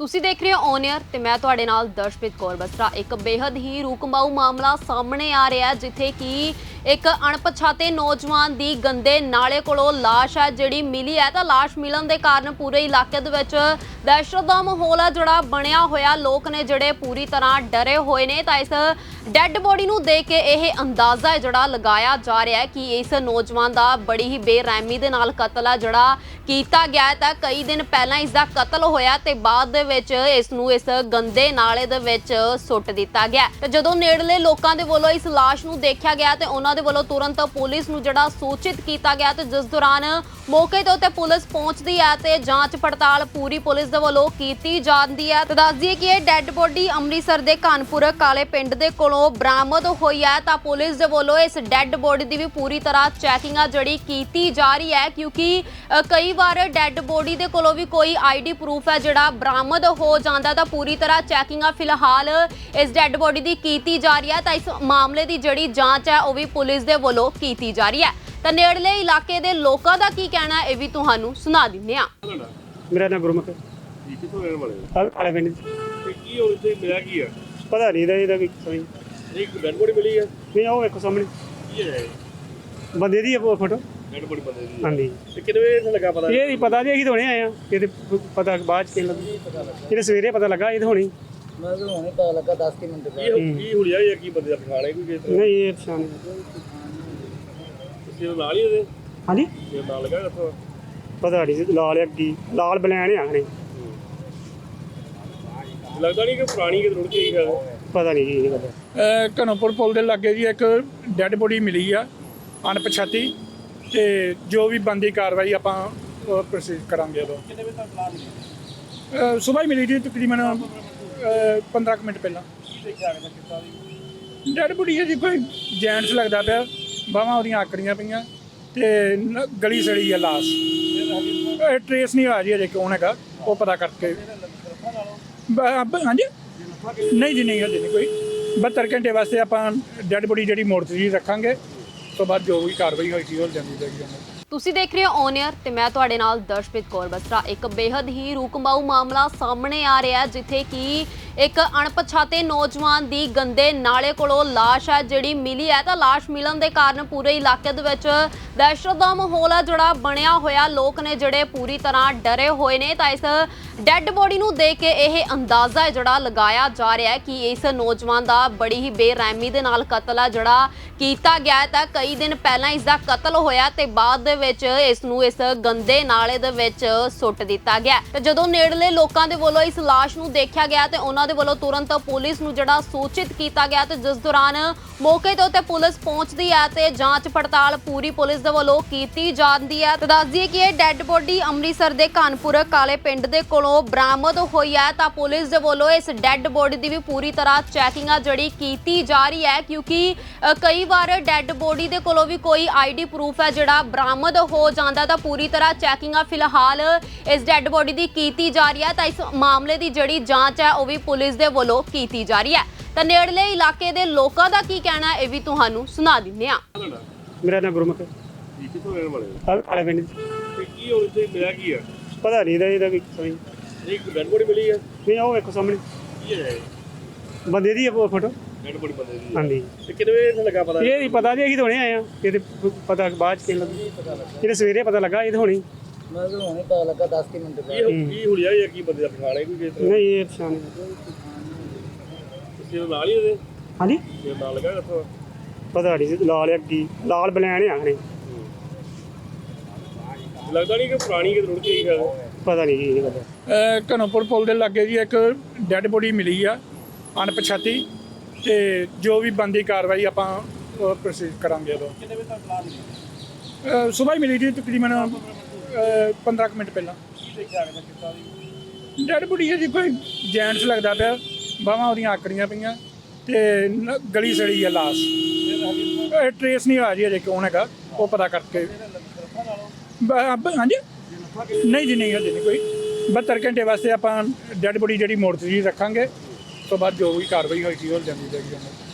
ਤੁਸੀਂ ਦੇਖ ਰਹੇ ਹੋ ਔਨ 에ਅਰ ਤੇ ਮੈਂ ਤੁਹਾਡੇ ਨਾਲ ਦਰਸ਼ਪ੍ਰੀਤ ਕੌਰ ਬਸਰਾ। ਇੱਕ ਬੇहद ਹੀ ਰੂਕਮਾਊ ਮਾਮਲਾ ਸਾਹਮਣੇ ਆ ਰਿਹਾ ਜਿੱਥੇ ਕਿ ਇੱਕ ਅਣਪਛਾਤੇ ਨੌਜਵਾਨ ਦੀ ਗੰਦੇ ਨਾਲੇ ਕੋਲੋਂ ਲਾਸ਼ ਹੈ, ਜਿਹੜੀ ਮਿਲੀ ਹੈ। ਤਾਂ ਲਾਸ਼ ਮਿਲਣ ਦੇ ਕਾਰਨ ਪੂਰੇ ਇਲਾਕੇ ਦੇ ਵਿੱਚ ਦਹਿਸ਼ਤ ਦਾ ਮਾਹੌਲ ਹੈ ਜਿਹੜਾ ਬਣਿਆ ਹੋਇਆ। ਲੋਕ ਨੇ ਜਿਹੜੇ ਪੂਰੀ ਤਰ੍ਹਾਂ ਡਰੇ ਹੋਏ ਨੇ ਤਾਂ ਇਸ ਡੈੱਡ ਬੋਡੀ ਨੂੰ ਦੇਖ ਕੇ ਇਹ ਅੰਦਾਜ਼ਾ ਜਿਹੜਾ ਲਗਾਇਆ ਜਾ ਰਿਹਾ ਹੈ ਕਿ ਇਸ ਨੌਜਵਾਨ ਦਾ ਬੜੀ ਹੀ ਬੇਰਹਿਮੀ ਦੇ ਨਾਲ ਕਤਲ ਹੈ ਜਿਹੜਾ ਕੀਤਾ ਗਿਆ ਤਾਂ ਕਈ ਦਿਨ ਪਹਿਲਾਂ ਇਸ ਦਾ ਕਤਲ ਹੋਇਆ ਤੇ ਬਾਅਦ ਦੇ ਵਿੱਚ ਇਸ ਨੂੰ ਇਸ ਗੰਦੇ ਨਾਲੇ ਦੇ ਵਿੱਚ ਸੁੱਟ ਦਿੱਤਾ ਗਿਆ। ਤੇ ਜਦੋਂ ਨੇੜਲੇ ਲੋਕਾਂ ਦੇ ਵੱਲੋਂ ਇਸ ਲਾਸ਼ ਨੂੰ ਦੇਖਿਆ ਗਿਆ ਤੇ ਉਹਨਾਂ ਦੇ ਵੱਲੋਂ ਤੁਰੰਤ ਪੁਲਿਸ ਨੂੰ ਜਿਹੜਾ ਸੂਚਿਤ ਕੀਤਾ ਗਿਆ ਤੇ ਜਿਸ ਦੌਰਾਨ ਮੌਕੇ ਦੇ ਉੱਤੇ ਪੁਲਿਸ ਪਹੁੰਚਦੀ ਹੈ ਤੇ ਜਾਂਚ ਪੜਤਾਲ ਪੂਰੀ ਪੁਲਿਸ ਦੇ ਵੱਲੋਂ ਕੀਤੀ ਜਾਂਦੀ ਹੈ। ਤੇ ਦੱਸ ਦਈਏ ਕਿ ਇਹ ਡੈੱਡ ਬੋਡੀ ਅੰਮ੍ਰਿਤਸਰ ਦੇ ਕਾਨਪੁਰ ਕਾਲੇ ਪਿੰਡ ਦੇ ਕੋਲੋਂ ਬਰਾਮਦ ਹੋਈ ਹੈ। ਤਾਂ ਪੁਲਿਸ ਦੇ ਵੱਲੋਂ ਇਸ ਡੈੱਡ ਬੋਡੀ ਦੀ ਵੀ ਪੂਰੀ ਤਰ੍ਹਾਂ ਚੈਕਿੰਗ ਆ ਜਿਹੜੀ ਕੀਤੀ ਜਾ ਰਹੀ ਹੈ, ਕਿਉਂਕਿ ਕਈ ਵਾਰ ਡੈੱਡ ਬੋਡੀ ਦੇ ਕੋਲੋਂ ਵੀ ਕੋਈ ਆਈਡੀ ਪ੍ਰੂਫ ਹੈ ਜਿਹੜਾ ਬਰਾਮਦ ਹੋ ਜਾਂਦਾ, ਤਾਂ ਪੂਰੀ ਤਰ੍ਹਾਂ ਚੈਕਿੰਗ ਆ ਫਿਲਹਾਲ ਇਸ ਡੈੱਡ ਬੋਡੀ ਦੀ ਕੀਤੀ ਜਾ ਰਹੀ ਹੈ। ਤਾਂ ਇਸ ਮਾਮਲੇ ਦੀ ਜਿਹੜੀ ਜਾਂਚ ਹੈ, ਉਹ ਵੀ ਪੁਲਿਸ ਦੇ ਵੱਲੋਂ ਕੀਤੀ ਜਾ ਰਹੀ ਹੈ। ਤਾਂ ਨੇੜਲੇ ਇਲਾਕੇ ਦੇ ਲੋਕਾਂ ਦਾ ਕੀ ਕਹਿਣਾ ਇਹ ਵੀ ਤੁਹਾਨੂੰ ਸੁਣਾ ਦਿੰਦੇ ਤੁਹਾਡਾ ਮੇਰਾ ਨਾਮ ਗੁਰਮੁਖ ਹੈ। ਜੀ ਕਿੱਥੋਂ ਰਹਿਣ ਵਾਲੇ ਹੋ? ਆਹ ਕਾਲੇ ਪਿੰਡ ਤੇ ਕੀ ਹੁਣ ਇੱਥੇ ਮਿਲਿਆ ਕੀ ਆ? ਪਤਾ ਨਹੀਂ ਇਹਦਾ ਇਹਦਾ ਵੀ ਸਮਝ ਇੱਕ ਡੈਡ ਬੋਡੀ ਮਿਲੀ ਆ। ਨਹੀਂ ਉਹ ਵੇਖੋ ਸਾਹਮਣੇ। ਕੀ ਹੈ ਬੰਦੇ ਦੀ ਹੈ ਉਹ ਫੋਟੋ ਡੈਡ ਬੋਡੀ ਬੰਦੇ ਦੀ ਹਾਂਜੀ। ਤੇ ਕਿੰਨੇ ਵਜੇ ਇੱਥੇ ਲੱਗਾ ਪਤਾ? ਇਹ ਨਹੀਂ ਪਤਾ ਜੀ ਅਸੀਂ ਤਾਂ ਹੁਣੇ ਆਏ ਆ ਇਹਦੇ ਪਤਾ ਬਾਅਦ ਚ ਕਿਹਨ ਲੱਗਾ? ਇਹਦੇ ਸਵੇਰੇ ਪਤਾ ਲੱਗਾ ਇਹ ਤਾਂ ਹੁਣੀ। ਮੈਂ ਤਾਂ ਹੁਣੇ ਪਤਾ ਲੱਗਾ 10 ਮਿੰਟ ਕੀ ਹੋ- ਕੀ ਹੁਲੀਆ ਜਾਂ ਕੀ ਬੰਦੇ ਦਾ ਪਛਾਣ ਹੈ ਕੋਈ ਕਿਸ ਤਰ੍ਹਾਂ? ਨਹੀਂ ਇਹ ਪਛਾਣ ਤੁਸੀਂ ਇਹਦੇ ਨਾਲ ਹੀ ਇਹਦੇ ਹਾਂਜੀ। ਇਹ ਨਾਲ ਲੱਗਾ ਇੱਥੋਂ ਪਤਾ ਨਹੀਂ ਸੀ, ਲਾਲ ਅੱਗੀ ਲਾਲ ਬਲੈਣ ਆ ਹਣੇ ਲੱਗਦਾ ਨਹੀਂ ਕਿ ਪੁਰਾਣੀ ਕਿਤੇ ਰੁੜ ਕੇ ਗਈ ਗੱਲ। ਪਤਾ ਨਹੀਂ ਜੀ ਇਹ ਗੱਲ। ਅਹ ਘਨੌਪੁਰ ਪੁਲ ਦੇ ਲਾਗੇ ਜੀ ਇੱਕ ਡੈੱਡ ਬੋਡੀ ਮਿਲੀ ਆ ਅਣਪਛਾਤੀ। ਤੇ ਜੋ ਵੀ ਬੰਦੀ ਕਾਰਵਾਈ ਆਪਾਂ ਪ੍ਰੋਸੀਡ ਕਰਾਂਗੇ ਉਦੋਂ। ਕਿੰਨੇ ਵਜੇ ਤੱਕ ਪਲਾਨ ਸਵੇਰ ਮਿਲੀ ਜੀ ਤਕਰੀਬਨ ਅਹ, 15 ਕੁ ਮਿੰਟ ਪਹਿਲਾਂ। ਡੈੱਡ ਬੋਡੀ ਹੈ ਜੀ ਕੋਈ ਜੈਂਟਸ ਲੱਗਦਾ ਪਿਆ। ਬਾਹਾਂ ਉਹਦੀਆਂ ਆਕੜੀਆਂ ਪਈਆਂ ਤੇ ਗਲੀ ਸੜੀ ਹੈ ਲਾਸ਼। ਇਹ ਟ੍ਰੇਸ ਨਹੀਂ ਹੋਇਆ ਜੀ ਅਜੇ ਕੌਣ ਹੈਗਾ, ਉਹ ਪਤਾ ਕਰਕੇ। ਹਾਂਜੀ? ਨਹੀਂ ਜੀ, ਨਹੀਂ, ਹਜੇ ਕੋਈ। 72 ਘੰਟੇ ਵਾਸਤੇ ਆਪਾਂ ਡੈੱਡ ਬੋਡੀ ਜਿਹੜੀ ਮੋਰਚਰੀ 'ਚ ਰੱਖਾਂਗੇ ਉਸ ਤੋਂ ਬਾਅਦ ਜੋ ਵੀ ਕਾਰਵਾਈ ਹੋਏਗੀ ਉਹ ਜਾਂਦੀ ਜਾਏਗੀ ਤੁਸੀਂ ਦੇਖ ਰਹੇ ਹੋ ਔਨ 에ਅਰ ਤੇ ਮੈਂ ਤੁਹਾਡੇ ਨਾਲ ਦਰਸ਼ਪ੍ਰੀਤ ਕੌਰ ਬਸਰਾ। ਇੱਕ ਬੇहद ਹੀ ਰੂਕਮਾਊ ਮਾਮਲਾ ਸਾਹਮਣੇ ਆ ਰਿਹਾ, ਜਿੱਥੇ ਕਿ ਇੱਕ ਅਣਪਛਾਤੇ ਨੌਜਵਾਨ ਦੀ ਗੰਦੇ ਨਾਲੇ ਕੋਲੋਂ ਲਾਸ਼ ਹੈ, ਜਿਹੜੀ ਮਿਲੀ ਹੈ। ਤਾਂ ਲਾਸ਼ ਮਿਲਣ ਦੇ ਕਾਰਨ ਪੂਰੇ ਇਲਾਕੇ ਦੇ ਵਿੱਚ ਦਹਿਸ਼ਤ ਦਾ ਮਾਹੌਲ ਹੈ ਜਿਹੜਾ ਬਣਿਆ ਹੋਇਆ। ਲੋਕ ਨੇ ਜਿਹੜੇ ਪੂਰੀ ਤਰ੍ਹਾਂ ਡਰੇ ਹੋਏ ਨੇ। ਤਾਂ ਇਸ ਡੈੱਡ ਬੋਡੀ ਨੂੰ ਦੇਖ ਕੇ ਇਹ ਅੰਦਾਜ਼ਾ ਹੈ, ਜਿਹੜਾ ਲਗਾਇਆ ਜਾ ਰਿਹਾ ਹੈ ਕਿ ਇਸ ਨੌਜਵਾਨ ਦਾ ਬੜੀ ਹੀ ਬੇਰਹਿਮੀ ਦੇ ਨਾਲ ਕਤਲ ਹੈ ਜਿਹੜਾ ਕੀਤਾ ਗਿਆ ਤਾਂ ਕਈ ਦਿਨ ਪਹਿਲਾਂ ਇਸ ਦਾ ਕਤਲ ਹੋਇਆ ਤੇ ਬਾਅਦ ਦੇ ਵਿੱਚ ਇਸ ਨੂੰ ਇਸ ਗੰਦੇ ਨਾਲੇ ਦੇ ਵਿੱਚ ਸੁੱਟ ਦਿੱਤਾ ਗਿਆ। ਤੇ ਜਦੋਂ ਨੇੜਲੇ ਲੋਕਾਂ ਦੇ ਵੱਲੋਂ ਇਸ ਲਾਸ਼ ਨੂੰ ਦੇਖਿਆ ਗਿਆ ਤੇ ਉਹਨਾਂ ਦੇ ਵੱਲੋਂ ਤੁਰੰਤ ਪੁਲਿਸ ਨੂੰ ਜਿਹੜਾ ਸੂਚਿਤ ਕੀਤਾ ਗਿਆ ਤੇ ਜਿਸ ਦੌਰਾਨ ਮੌਕੇ ਤੇ ਉੱਤੇ ਪੁਲਿਸ ਪਹੁੰਚਦੀ ਹੈ ਤੇ ਜਾਂਚ ਪੜਤਾਲ ਪੂਰੀ ਪੁਲਿਸ ਦੇ ਵੱਲੋਂ ਕੀਤੀ ਜਾਂਦੀ ਹੈ। ਤੇ ਦੱਸ ਦਈਏ ਕਿ ਇਹ ਡੈੱਡ ਬੋਡੀ ਅੰਮ੍ਰਿਤਸਰ ਦੇ ਕਾਨਪੁਰ ਕਾਲੇ ਪਿੰਡ ਦੇ ਕੋਲੋਂ ਬਰਾਮਦ ਹੋਈ ਹੈ ਤਾਂ ਪੁਲਿਸ ਦੇ ਵੱਲੋਂ ਇਸ ਡੈੱਡ ਬੋਡੀ ਦੀ ਵੀ ਪੂਰੀ ਤਰ੍ਹਾਂ ਚੈਕਿੰਗ ਆ ਜਿਹੜੀ ਕੀਤੀ ਜਾ ਰਹੀ ਹੈ ਕਿਉਂਕਿ ਕਈ ਵਾਰ ਡੈੱਡ ਬੋਡੀ ਦੇ ਕੋਲੋਂ ਵੀ ਕੋਈ ਆਈਡੀ ਪ੍ਰੂਫ ਹੈ ਜਿਹੜਾ ਬਰਾਮਦ ਹੋ ਜਾਂਦਾ ਤਾਂ ਪੂਰੀ ਤਰ੍ਹਾਂ ਚੈਕਿੰਗ ਆ ਫਿਲਹਾਲ ਇਸ ਡੈੱਡ ਬੋਡੀ ਦੀ ਕੀਤੀ ਜਾ ਰਹੀ ਹੈ ਤਾਂ ਇਸ ਮਾਮਲੇ ਦੀ ਜਿਹੜੀ ਜਾਂਚ ਹੈ ਉਹ ਵੀ ਪੁਲਿਸ ਦੇ ਵੱਲੋਂ ਕੀਤੀ ਜਾ ਰਹੀ ਹੈ। ਤਾਂ ਨੇੜਲੇ ਇਲਾਕੇ ਦੇ ਲੋਕਾਂ ਦਾ ਕੀ ਕਹਿਣਾ ਹੈ ਇਹ ਵੀ ਤੁਹਾਨੂੰ ਸੁਣਾ ਦਿੰਦੇ ਹਾਂ। ਮੇਰਾ ਨਾਮ ਗੁਰਮੁਖ ਹੈ। ਜੀ ਕਿੱਥੋਂ ਰਹਿਣ ਵਾਲੇ ਹੋ? ਆਹ ਕਾਲੇ ਪਿੰਡ ਤੇ ਕੀ ਹੁਣ ਇੱਥੇ ਮਿਲਿਆ ਕੀ ਆ? ਪਤਾ ਨਹੀਂ ਇਹਦਾ ਇਹਦਾ ਵੀ ਸਮਝ ਇੱਕ ਡੈਡ ਬੋਡੀ ਮਿਲੀ ਆ। ਨਹੀਂ ਉਹ ਵੇਖੋ ਸਾਹਮਣੇ। ਕੀ ਹੈ ਬੰਦੇ ਦੀ ਹੈ ਉਹ ਫੋਟੋ? ਡੈਡ ਬੋਡੀ ਬੰਦੇ ਦੀ ਹਾਂਜੀ। ਤੇ ਕਿੰਨੇ ਵਜੇ ਇੱਥੇ ਲੱਗਾ ਪਤਾ? ਇਹ ਨਹੀਂ ਪਤਾ ਜੀ ਅਸੀਂ ਤਾਂ ਹੁਣੇ ਆਏ ਆ ਇਹਦੇ ਪਤਾ ਬਾਅਦ ਚ ਕਿਹਨ ਲੱਗਾ। ਇਹਦੇ ਸਵੇਰੇ ਪਤਾ ਲੱਗਾ ਇਹ ਤਾਂ ਹੁਣੀ ਮੈਂ ਤਾਂ ਹੁਣੇ ਪਤਾ ਲੱਗਾ 10 ਮਿੰਟ ਕੀ ਹੋ- ਕੀ ਹੁਲੀਆ ਜਾਂ ਕੀ ਬੰਦੇ ਦਾ ਪਛਾਣ ਹੈ ਕੋਈ ਕਿਸ ਤਰ੍ਹਾਂ ਨਹੀਂ ਇਹ ਪਛਾਣ ਤੁਸੀਂ ਇਹਦੇ ਨਾਲ ਹੀ ਇਹਦੇ ਹਾਂਜੀ? ਇਹ ਨਾਲ ਲੱਗਾ ਇੱਥੋਂ। ਪਤਾ ਨਹੀਂ ਸੀ, ਲਾਲ ਅੱਗੀ ਲਾਲ ਬਲੈਣ ਆ ਹਣੇ ਲੱਗਦਾ ਨਹੀਂ ਕਿ ਪੁਰਾਣੀ ਕਿਤੇ ਰੁੜ ਕੇ ਗਈ ਗੱਲ। ਪਤਾ ਨਹੀਂ ਜੀ ਇਹ ਗੱਲ ਅਹ ਘਨੌਪੁਰ ਪੁਲ ਦੇ ਲਾਗੇ ਜੀ ਇੱਕ ਡੈੱਡ ਬੋਡੀ ਮਿਲੀ ਆ ਅਣਪਛਾਤੀ। ਤੇ ਜੋ ਵੀ ਬੰਦੀ ਕਾਰਵਾਈ ਆਪਾਂ ਪ੍ਰੋਸੀਡ ਕਰਾਂਗੇ। ਉਦੋਂ ਕਿੰਨੇ ਵਜੇ ਤੱਕ ਪਲਾਨ ਸਵੇਰ ਹੀ ਮਿਲੀ ਜੀ ਤਕਰੀਬਨ ਅਹ, 15 ਕੁ ਮਿੰਟ ਪਹਿਲਾਂ। ਡੈੱਡ ਬੋਡੀ ਹੈ ਜੀ ਕੋਈ ਜੈਂਟਸ ਲੱਗਦਾ ਪਿਆ ਬਾਹਾਂ ਉਹਦੀਆਂ ਆਕੜੀਆਂ ਪਈਆਂ ਤੇ ਨ- ਗਲੀ ਸੜੀ ਹੈ ਲਾਸ। ਟ੍ਰੇਸ ਨਹੀਂ ਆ ਜੀ ਅਜੇ ਕੌਣ ਹੈਗਾ ਉਹ ਪਤਾ ਕਰਕੇ। ਬ- ਹਾਂਜੀ? ਨਹੀਂ ਜੀ ਨਹੀਂ ਹਜੇ ਨਹੀਂ ਕੋਈ। 72 ਘੰਟੇ ਵਾਸਤੇ ਆਪਾਂ ਡੈੱਡ ਬੋਡੀ ਜਿਹੜੀ ਮੋਰਚਰੀ ਰੱਖਾਂਗੇ। ਉਸ ਤੋਂ ਬਾਅਦ ਜੋ ਵੀ ਕਾਰਵਾਈ ਹੋਈ ਸੀ ਉਹ ਜਾਂਦੀ ਜਾਏਗੀ